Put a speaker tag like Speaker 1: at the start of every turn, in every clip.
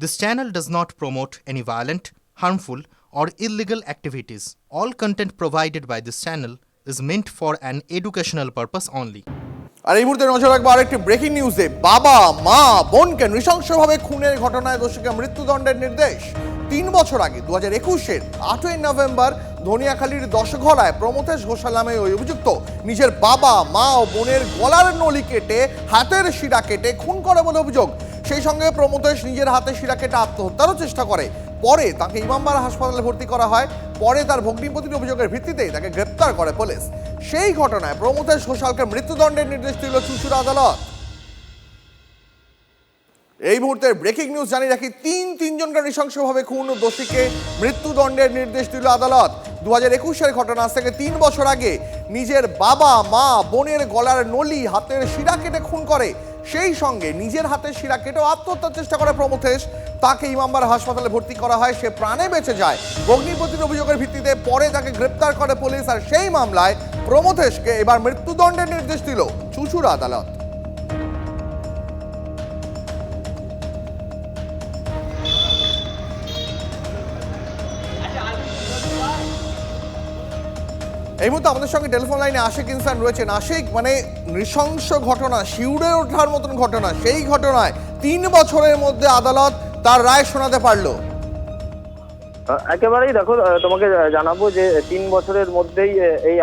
Speaker 1: This channel does not promote any violent, harmful, or illegal activities. All content provided by this channel is meant for an educational purpose only.
Speaker 2: আর এই মুহূর্তে নজর রাখব আরেকটি breaking নিউজে বাবা মা বোনকে নৃশংসভাবে খুনের ঘটনায় দোষীকে মৃত্যুদণ্ডের নির্দেশ তিন বছর আগে দু হাজার একুশের আটই নভেম্বর ধনিয়াখালীর দশঘরায় প্রমথেশ ঘোষাল নামে ওই অভিযুক্ত নিজের বাবা মা ও বোনের গলার নলি কেটে হাতের শিরা কেটে খুন করে বলে অভিযোগ সেই সঙ্গে প্রমোদেশ নিজের হাতে শিরা কেটে আত্মহত্যারও চেষ্টা করে। পরে তাকে ইমামবাড়া হাসপাতালে ভর্তি করা হয়। পরে তার ভগ্নিপতির অভিযোগের ভিত্তিতেই তাকে গ্রেপ্তার করে পুলিশ। সেই ঘটনায় প্রমথেশ ঘোষালকে মৃত্যুদণ্ডের নির্দেশ দিল চুচুড়া আদালত। এই মুহূর্তে ব্রেকিং নিউজ জানিয়ে রাখি, তিন তিনজনকে নৃশংসভাবে খুন ও দোষীকে মৃত্যুদণ্ডের নির্দেশ দিল আদালত। দু হাজার একুশের ঘটনা, আজ থেকে তিন বছর আগে নিজের বাবা, মা, বোনের গলার নলি, হাতের শিরা কেটে খুন করে। সেই সঙ্গে নিজের হাতে শিরা কেটেও আত্মহত্যার চেষ্টা করে প্রমথেশ। তাকে ইমামবার হাসপাতালে ভর্তি করা হয়, সে প্রাণে বেঁচে যায়। অগ্নিপতির অভিযোগের ভিত্তিতে পরে তাকে গ্রেপ্তার করে পুলিশ আর সেই মামলায় প্রমথেশকে এবার মৃত্যুদণ্ডের নির্দেশ দিল চুচুর আদালত। এই মুহূর্তে আমাদের সঙ্গে টেলিফোন লাইনে আশিক ইনসান রয়েছেন। আশিক মানে নৃশংস ঘটনা, শিউরে ওঠার মতন ঘটনা, সেই ঘটনায় তিন বছরের মধ্যে আদালত তার রায় শোনাতে পারল।
Speaker 3: একেবারেই দেখো তোমাকে জানাব যে তিন বছরের মধ্যেই এই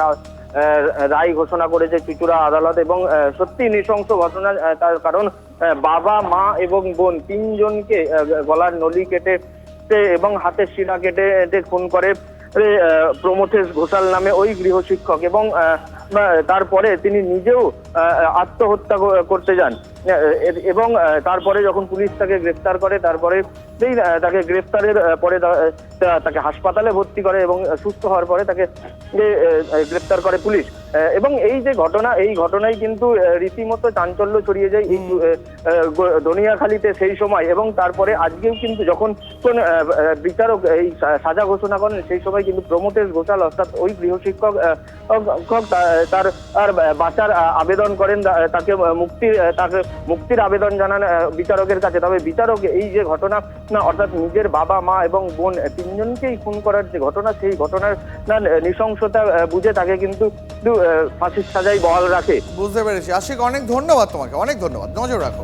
Speaker 3: রায় ঘোষণা করেছে চুচুড়া আদালত এবং সত্যি নৃশংস ঘটনা তার কারণ বাবা, মা এবং বোন তিনজনকে গলার নলি কেটে এবং হাতের শিরা কেটে খুন করে। প্রমথেশ ঘোষাল নামে ওই গৃহশিক্ষক এবং তারপরে তিনি নিজেও আত্মহত্যা করতে যান। এবং তারপরে যখন পুলিশ তাকে গ্রেফতার করে তারপরে সেই, তাকে গ্রেফতারের পরে তাকে হাসপাতালে ভর্তি করে এবং সুস্থ হওয়ার পরে তাকে গ্রেফতার করে পুলিশ। এবং এই যে ঘটনা এই ঘটনায় কিন্তু রীতিমতো চাঞ্চল্য ছড়িয়ে যায় এই দনিয়াখালীতে সেই সময়। এবং তারপরে আজকেও কিন্তু যখন বিচারক এই সাজা ঘোষণা করেন সেই সময় কিন্তু প্রমোতেশ ঘোষাল অর্থাৎ ওই গৃহশিক্ষক তার আর বাঁচার আবেদন করেন তাকে মুক্তির তাকে মুক্তির আবেদন জানান বিচারকের কাছে। তবে বিচারক এই যে ঘটনা না অর্থাৎ নিজের বাবা মা এবং বোন তিনজনকেই খুন করার যে ঘটনা সেই ঘটনার না নৃশংসতা বুঝে তাকে কিন্তু ফাঁসির সাজাই বহাল রাখে।
Speaker 2: বুঝতে পেরেছি। আশিক, অনেক ধন্যবাদ তোমাকে, অনেক ধন্যবাদ। নজর রাখো।